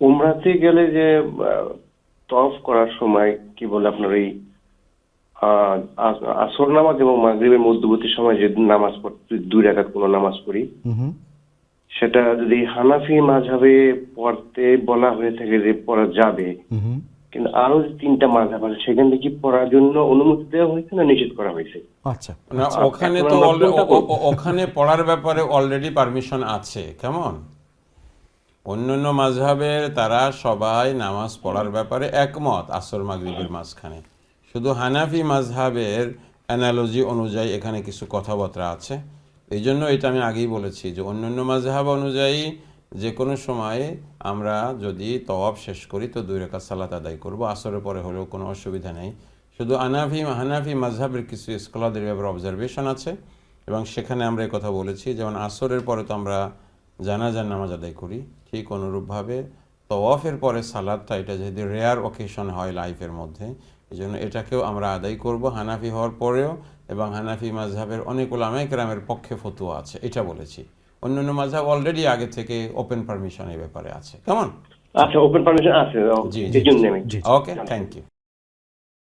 উমরাতে গেলে যে তফ করার সময় কি বলে আপনার এই আহ, আসর নামাজ এবং মাগরিবের মধ্যবর্তী সময় যে নামাজ দুই রাকাত কোনো নামাজ পড়ি সেটা যদি হানাফি মাঝাবে পড়তে বলা হয়ে থাকে যে পড়া যাবে হুম কিন্তু আরও যে তিনটা মাঝাব আছে সেখান থেকে কি পড়ার জন্য অনুমতি দেওয়া হয়েছে না নিষেধ করা হয়েছে? আচ্ছা। না আচ্ছা, ওখানে তো ওখানে পড়ার ব্যাপারে অলরেডি পারমিশন আছে কেমন? অন্যান্য মাঝহাবের তারা সবাই নামাজ পড়ার ব্যাপারে একমত, আসর মাগরিবের মাঝখানে। শুধু হানাফি মাঝহাবের অ্যানালজি অনুযায়ী এখানে কিছু কথাবার্তা আছে। এই জন্য এটা আমি আগেই বলেছি যে অন্যান্য মাঝহাব অনুযায়ী যে কোনো সময়ে আমরা যদি তওয়াব শেষ করি তো দুই রেখা সালাত আদায় করব, আসরের পরে হলেও কোনো অসুবিধা নেই। শুধু আনাফি, হানাফি মাঝহাবের কিছু স্কলারদের ব্যাপারে অবজারভেশন আছে এবং সেখানে আমরা কথা বলেছি, যেমন আসরের পরে তো আমরা জানাজার নামাজ আদায় করি। ঠিক অনুরূপভাবে তওয়াফের পরে সালাদটা এটা যদি রেয়ার অকেশন হয় লাইফের মধ্যে এই জন্য এটাকেও আমরা আদায় করব। হানাফি হওয়ার পরেও এবং হানাফি মাঝহাবের অনেক ওলামাই কেরামের পক্ষে ফতুয়া আছে এটা বলেছি। অন্যান্য মাঝহাব অলরেডি আগে থেকে ওপেন পারমিশন এই ব্যাপারে আছে। কেমন? আচ্ছা ওপেন পারমিশন আছে জি, জি ওকে থ্যাংক ইউ